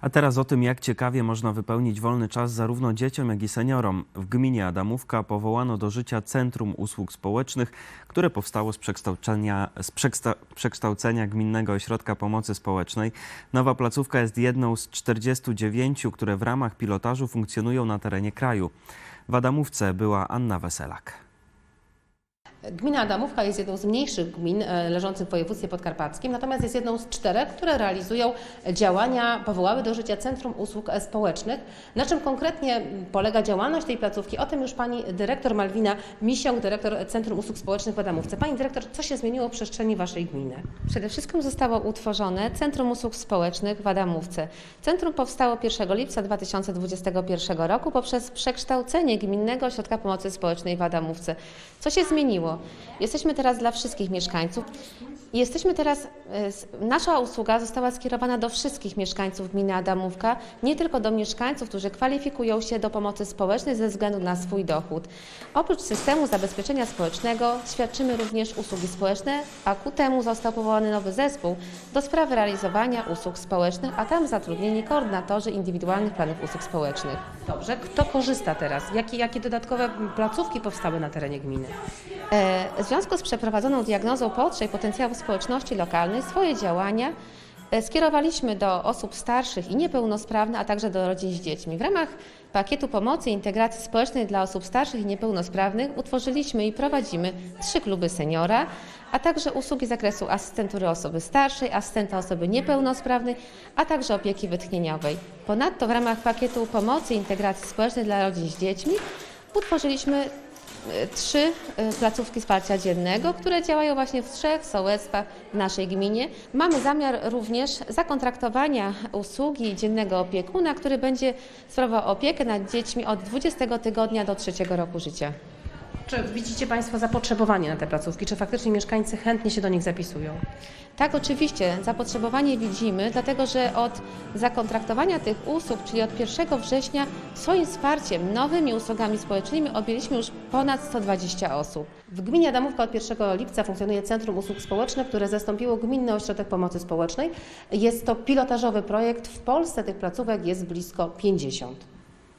A teraz o tym, jak ciekawie można wypełnić wolny czas zarówno dzieciom, jak i seniorom. W gminie Adamówka powołano do życia Centrum Usług Społecznych, które powstało z przekształcenia, z przekształcenia Gminnego Ośrodka Pomocy Społecznej. Nowa placówka jest jedną z 49, które w ramach pilotażu funkcjonują na terenie kraju. W Adamówce była Anna Weselak. Gmina Adamówka jest jedną z mniejszych gmin e, leżących w województwie podkarpackim, natomiast jest jedną z czterech, które realizują działania, powołały do życia Centrum Usług Społecznych. Na czym konkretnie polega działalność tej placówki? O tym już pani dyrektor Malwina Misiąg, dyrektor Centrum Usług Społecznych w Adamówce. Pani dyrektor, co się zmieniło w przestrzeni waszej gminy? Przede wszystkim zostało utworzone Centrum Usług Społecznych w Adamówce. Centrum powstało 1 lipca 2021 roku poprzez przekształcenie Gminnego Ośrodka Pomocy Społecznej w Adamówce. Co się zmieniło? antiguo. Jesteśmy teraz dla wszystkich mieszkańców. Jesteśmy teraz, e, nasza usługa została skierowana do wszystkich mieszkańców gminy Adamówka, nie tylko do mieszkańców, którzy kwalifikują się do pomocy społecznej ze względu na swój dochód. Oprócz systemu zabezpieczenia społecznego świadczymy również usługi społeczne, a ku temu został powołany nowy zespół do spraw realizowania usług społecznych, a tam zatrudnieni koordynatorzy indywidualnych planów usług społecznych. Dobrze, kto korzysta teraz? Jakie, jakie dodatkowe placówki powstały na terenie gminy? E, związku z przeprowadzoną diagnozą potrzeb i potencjału społeczności lokalnej swoje działania e, skierowaliśmy do osób starszych i niepełnosprawnych, a także do rodzin z dziećmi. W ramach pakietu pomocy i integracji społecznej dla osób starszych i niepełnosprawnych utworzyliśmy i prowadzimy trzy kluby seniora, a także usługi z zakresu asystentury osoby starszej, asystenta osoby niepełnosprawnej, a także opieki wytchnieniowej. Ponadto w ramach pakietu pomocy i integracji społecznej dla rodzin z dziećmi utworzyliśmy trzy e, placówki wsparcia dziennego, które działają właśnie w trzech sołectwach w naszej gminie. Mamy zamiar również zakontraktowania usługi dziennego opiekuna, który będzie sprawował opiekę nad dziećmi od 20 tygodnia do trzeciego roku życia. Czy widzicie Państwo zapotrzebowanie na te placówki? Czy faktycznie mieszkańcy chętnie się do nich zapisują? Tak, oczywiście, zapotrzebowanie widzimy, dlatego że od zakontraktowania tych usług, czyli od 1 września, swoim wsparciem, nowymi usługami społecznymi objęliśmy już ponad 120 osób. W gminie Adamówka od 1 lipca funkcjonuje Centrum Usług Społecznych, które zastąpiło Gminny Ośrodek Pomocy Społecznej. Jest to pilotażowy projekt. W Polsce tych placówek jest blisko 50.